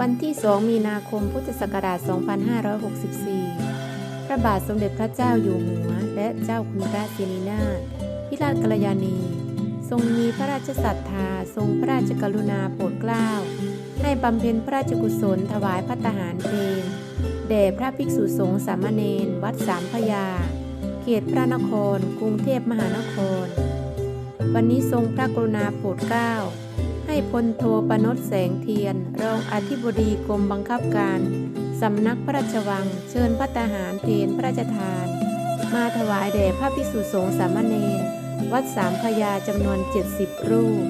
วันที่ 2 มีนาคม พุทธศักราช 2564 พระบาทสมเด็จพระเจ้าอยู่หัว และเจ้าคุณพระศรีนินาถพิราชกัลยาณี ทรงมีพระราชศรัทธา ทรงพระราชกรุณาโปรดเกล้า ให้บำเพ็ญพระราชกุศลถวายพระทหารเพลงแด่พระภิกษุสงฆ์สามเณรวัดสามพยา เขตพระนคร กรุงเทพมหานคร วันนี้ทรงพระกรุณาโปรดเกล้า ให้พลโทปนศแสงเทียน รองอธิบดีกรมบังคับการ สำนักพระราชวัง เชิญพระทหารเพนพระราชทาน มาถวายแด่พระภิกษุสงฆ์สามเณรวัดสามพระยาจำนวน 70 รูป